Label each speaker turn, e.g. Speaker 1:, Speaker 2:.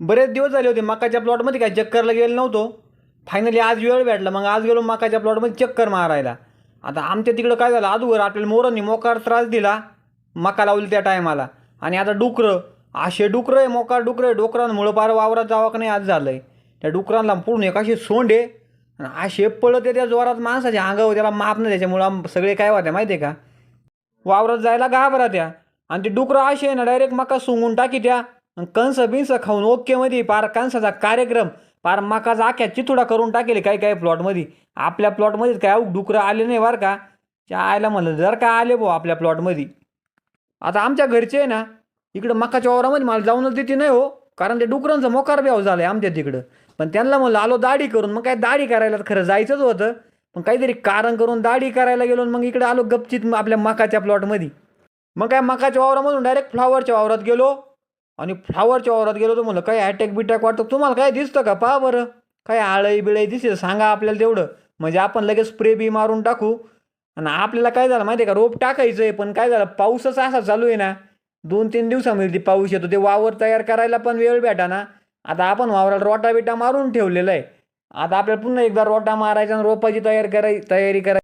Speaker 1: बरेच दिवस झाले होते मकाच्या प्लॉटमध्ये काय चक्करला गेलो नव्हतो. फायनली आज वेळ भेटला मग आज गेलो मकाच्या प्लॉटमध्ये चक्कर मारायला. आता आमच्या तिकडं काय झालं अगोदर आपल्याला मोरांनी मोकार त्रास दिला मका लावली त्या टायमाला. आणि आता डुकरं असे डुकरं आहे मोकार डुकरं आहे डुकरांमुळं पार वावरात जावा का नाही आज झालं आहे त्या डुकरांना पूर्ण एक असे सोंड आहे आणि असे पळत आहे त्या जोरात माणसाच्या अंगावर त्याला माप नाही त्याच्यामुळं सगळे काय होत्या माहिती आहे का? वावरात जायला घाबरा त्या. आणि ते डुकरं असे आहे ना डायरेक्ट मका सुंगून टाकी त्या. आणि कंस बिंस खाऊन ओकेमध्ये पार कंसाचा कार्यक्रम पार मकाचा आख्या चितुडा करून टाकेले काही काही प्लॉटमध्ये आपल्या प्लॉटमध्ये काय अहो डुकरं आले नाही बरं का? त्या आयला म्हणलं जर का आले भाऊ आपल्या प्लॉटमध्ये आता आमच्या घरचे आहे ना इकडं मकाच्या वावरामध्ये मला जाऊनच देते नाही हो कारण ते डुकरांचं मोकार ब्याव झालं आहे आमच्या तिकडं. पण त्यांना म्हणलं आलो दाढी करून. मग काय दाढी करायला तर खरं जायचंच होतं. पण काहीतरी कारण करून दाढी करायला गेलो आणि मग इकडे आलो गपचित आपल्या मकाच्या प्लॉटमध्ये मग काय मकाच्या वावरामधून डायरेक्ट फ्लावरच्या वावरात गेलो. आणि फ्लावरच्या वावरात गेलो तर म्हणलं काय अटॅक बिटॅक वाटतं? तुम्हाला काय दिसतं का? पहा बरं. काय आळई बिळई दिसेल? सांगा आपल्याला तेवढं. म्हणजे आपण लगेच स्प्रे बी मारून टाकू. आणि आपल्याला काय झालं माहिती आहे का? रोप टाकायचं आहे पण काय झालं? पाऊसच असा चालू आहे ना. दोन तीन दिवसामध्ये पाऊस येतो. ते वावर तयार करायला पण वेळ भेटा ना आता आपण वावराला रोटा बिटा मारून ठेवलेला आहे. आता आपल्याला पुन्हा एकदा रोटा मारायचा आणि रोपाची तयार कराय तयारी करायची